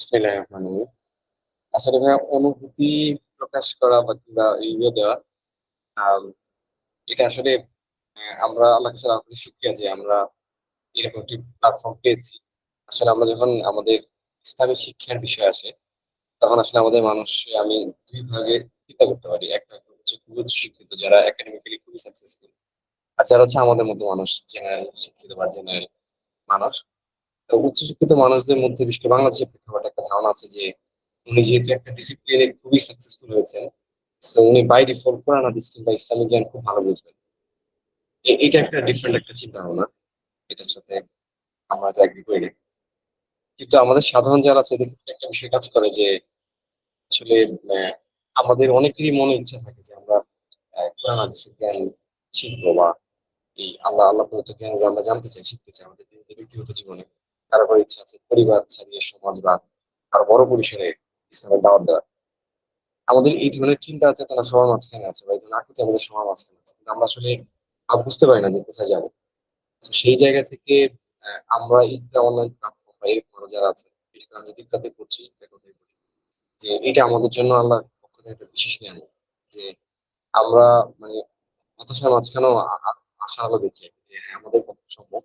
বিসমিল্লাহির রহমানির রহিম। আসলে ভাইয়া অনুভূতি প্রকাশ করা বা কিংবা ইয়ে দেওয়া আম এটা আসলে আমরা আল্লাহর কাছে কোটি শুকরিয়া যে আমরা এরকম একটি প্ল্যাটফর্ম পেয়েছি। আসলে আমরা যখন আমাদের ইসলামী শিক্ষার বিষয় আসে, তখন আসলে আমাদের মানুষ আমি ২ ভাগে চিন্তা করতে পারি। একটা হচ্ছে খুব উচ্চ শিক্ষিত যারা একাডেমিক্যালি খুবই সাকসেসফুল। আর যারা হচ্ছে আমাদের মতো মানুষ জেনারেল শিক্ষিত বা জেনারেল মানুষ। তো উচ্চশিক্ষিত মানুষদের মধ্যে বিশেষ করে বাংলাদেশের প্রেক্ষাপটে একটা ধারণা আছে যে উনি যেহেতু একটা ডিসিপ্লিনে খুবই সাকসেসফুল হয়েছেন, সো উনি বাই ডিফল্ট কোরআন হাদিস কিংবা ইসলামিক জ্ঞান খুব ভালো বুঝবেন। এটা একটা ডিফারেন্ট একটা চিন্তা ভাবনা। এটার সাথে আমরা হয়তো এগ্রি করি। কিন্তু আমাদের সাধারণ যারা আছে এদের একটা বিষয় কাজ করে যে আসলে আমাদের অনেকেরই মনে ইচ্ছা থাকে যে আমরা কোরআন হাদিসের জ্ঞান শিখব বা এই আল্লাহ আল্লাহ প্রদত্ত জ্ঞানগুলো আমরা জানতে চাই, শিখতে চাই আমাদের ব্যক্তিগত জীবনে। কারও, ইচ্ছা আছে পরিবার ছাড়িয়ে সমাজ বা আরও বড় পরিসরে ইসলামের দাওয়াত দেওয়ার। আমাদের এই ধরনের চিন্তা চেতনা সবার মাঝখানে আছে বা এই ধরনের আকুতি আমাদের সবার মাঝখানে আছে। কিন্তু আমরা আসলে বুঝতে পারি না যে কোথায় যাব। সেই জায়গা থেকে আমরা ইকরা অনলাইন প্ল্যাটফর্ম বা এরকম যারা আছে, আমি করছি যে এটা আমাদের জন্য আল্লাহর পক্ষ থেকে একটা বিশেষ নিয়ামত। যে আমরা মানে হতাশার মাঝখানেও আ আ আলো দেখি যে হ্যাঁ, আমাদের পক্ষে সম্ভব।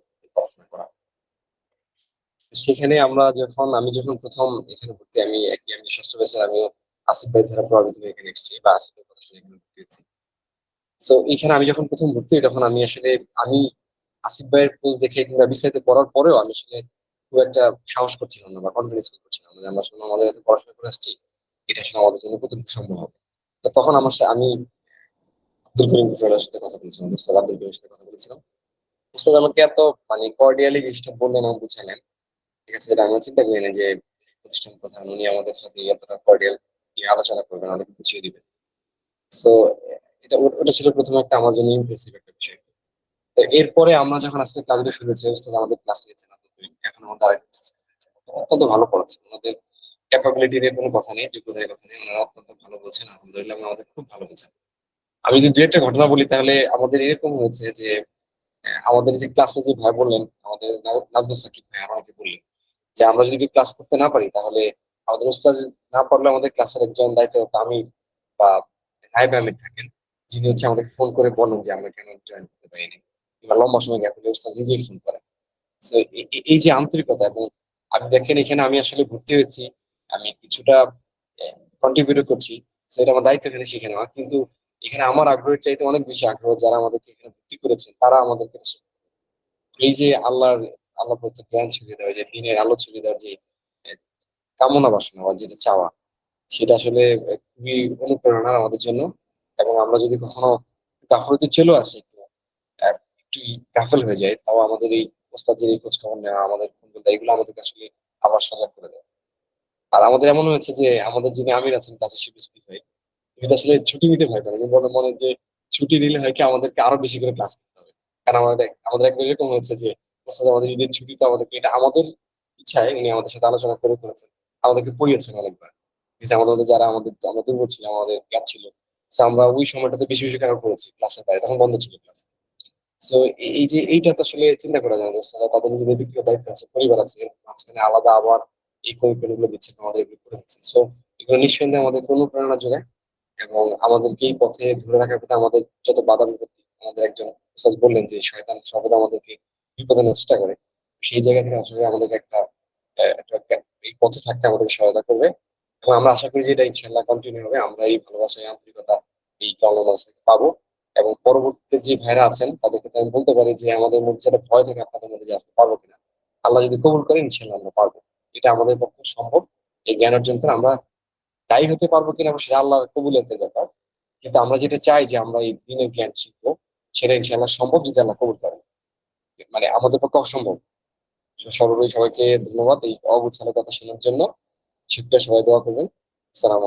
সেখানে আমরা যখন, আমি যখন প্রথম এখানে ভর্তি, আমি একই, আমি ষষ্ঠ ব্যাচের, আমিও আসিফ ভাই দ্বারা প্রভাবিত হয়ে এখানে এসেছি বা কথা শুনে এখানে ভর্তি হয়েছি। সো এখানে আমি যখন প্রথম ভর্তি হই, তখন আমি আসলে, আমি আসিফ ভাইয়ের পোস্ট দেখে কিংবা বিস্তারিত পড়ার পরেও আমি আসলে খুব একটা সাহস করছিলাম না বা কনফিডেন্স ফিল করছিলাম না আমরা আমাদের এত পড়াশোনা করে আসছি। এটা আসলে আমাদের জন্য কতটুকু সম্ভব হবে। তো তখন আমার আমি আব্দুল করিম কুফরিয়ার সাথে কথা বলেছিলাম। উস্তাদ আব্দুল করিমের সাথে কথা বলেছিলাম। উস্তাদ আমাকে এত মানে কর্ডিয়ালি জিনিসটা বললেন এবং বুঝালেন। ঠিক আছে? আমিও চিন্তা করি নাই যে প্রতিষ্ঠান প্রধান উনি আমাদের সাথে এতটা কর্ডিয়াল আলোচনা করবেন, আমাদেরকে বুঝিয়ে দিবেন। সো এটা ওটা ছিল ১ম একটা আমার জন্য ইমপ্রেসিভ একটা বিষয়। তো এরপরে আমরা যখন আস্তে ক্লাসগুলো শুরু হয়েছে, উস্তাদ আমাদের ক্লাস নিয়েছেন এখন আমাদের অত্যন্ত ভালো পড়াচ্ছেন। আমাদের ক্যাপাবিলিটি নিয়ে কোনো কথা নেই, যোগ্যতার কথা নেই। উনারা অত্যন্ত ভালো বলছেন আলহামদুলিল্লাহ আমাদের খুব ভালো বলছেন আমি যদি দু একটা ঘটনা বলি তাহলে আমাদের এরকম হয়েছে যে আমাদের যে ক্লাসে যে ভাই বললেন, আমাদের না সাকিব ভাই আমাকে বললেন যে আমরা যদি ক্লাস করতে না পারি, তাহলে আমাদের ওস্তাদ না পারলে আমাদের ক্লাসের একজন দায়িত্বরত আমির বা নায়েব আমির থাকেন। যিনি হচ্ছে আমাদেরকে ফোন করে বলেন যে আমরা কেন জয়েন করতে পারিনি। কিংবা লম্বা সময় গ্যাপ হলে ওস্তাদ নিজেই ফোন করেন। সো এই যে আন্তরিকতা এবং আপনি দেখেন এখানে আমি আসলে ভর্তি হয়েছি। আমি কিছুটা কন্ট্রিবিউট করছি। সো এটা আমার দায়িত্ব এখানে শিখে নেওয়া। কিন্তু এখানে আমার আগ্রহের চাইতে অনেক বেশি আগ্রহ যারা আমাদেরকে এখানে ভর্তি করেছেন, তারা আমাদেরকে এই যে আল্লাহর আল্লাহ প্রদত্ত জ্ঞান ছড়িয়ে দেওয়া, যে দিনের আলো ছড়িয়ে দেওয়ার যে কামনা বাসনা বা যেটা চাওয়া, সেটা আসলে খুবই অনুপ্রেরণার আমাদের জন্য। এবং আমরা যদি কখনো গাফলতি চলেও আসি একটু গাফেল হয়ে যাই, তাও আমাদের এই ওস্তাদের এই খোঁজখবর নেওয়া, আমাদের ফোন এগুলো আমাদেরকে আসলে আবার সজাগ করে দেয়। আর আমাদের এমন হয়েছে যে আমাদের যিনি আমির আছেন কাছে শিব ইস্তিক ভাই, উনি আসলে ছুটি নিতে ভয়। উনি মনে, মনে যে ছুটি নিলে হয় কি আমাদেরকে আরও বেশি করে ক্লাস করতে হবে। কারণ আমাদের আমাদের একবার এরকম হয়েছে যে ওস্তাদ আমাদের ঈদের ছুটিতে আমাদেরকে এটা আমাদের ইচ্ছায় উনি আমাদের সাথে আলোচনা করে করেছেন। আমাদেরকে পড়িয়েছেন অনেকবার। আমাদের যারা আমাদের আমরা দুর্বল ছিলাম, আমাদের গ্যাপ ছিল। আমরা ওই সময়টাতে বেশি, বেশি করে পড়েছি ক্লাসের বাইরে। তখন বন্ধ ছিল ক্লাস। সো এই যে এইটা তো আসলে চিন্তা করা যায় না। তাদের নিজেদের ব্যক্তিগত দায়িত্ব আছে, পরিবার আছে। মাঝখানে আলাদা আবার এই কমিটমেন্টগুলো দিচ্ছেন, আমাদের এগুলো করে দিচ্ছেন। সো এগুলো নিঃসন্দেহে আমাদেরকে অনুপ্রেরণা যোগায় এবং আমাদেরকে এই পথে ধরে রাখার ক্ষেত্রে আমাদের যত বাধা বিপত্তি আমাদের একজন বললেন যে শয়তান সর্বদা আমাদেরকে বিপদে আনার চেষ্টা করে। সেই জায়গা থেকে আসলে আমাদেরকে একটা এই পথে থাকতে আমাদেরকে সহায়তা করবে। এবং আমরা আশা করি যে এটা ইনশাআল্লাহ কন্টিনিউ হবে। আমরা এই ভালোবাসা, এই আন্তরিকতা এই কর্মবাস থেকে পাবো। এবং পরবর্তীতে যে ভাইরা আছেন তাদেরকে আমি বলতে পারি যে আমাদের মধ্যে যেটা ভয় থাকে আপনাদের মধ্যে যে আসলে পারব কিনা। আল্লাহ যদি কবুল করেন ইনশাল্লাহ আমরা পারব। এটা আমাদের পক্ষে সম্ভব। এই জ্ঞান অর্জন করে আমরা দায়ী হতে পারব কিনা সেটা আল্লাহর কবুলিয়তের ব্যাপার। কিন্তু আমরা যেটা চাই যে আমরা এই দিনের জ্ঞান শিখব, সেটা ইনশাল্লাহ সম্ভব যদি আল্লাহ কবুল করেন। মানে আমাদের পক্ষে অসম্ভব। সর্বোপরি সবাইকে ধন্যবাদ এই অগুছালো কথা শোনার জন্য। শিক্ষা সবাই দোয়া করবেন। সালাম।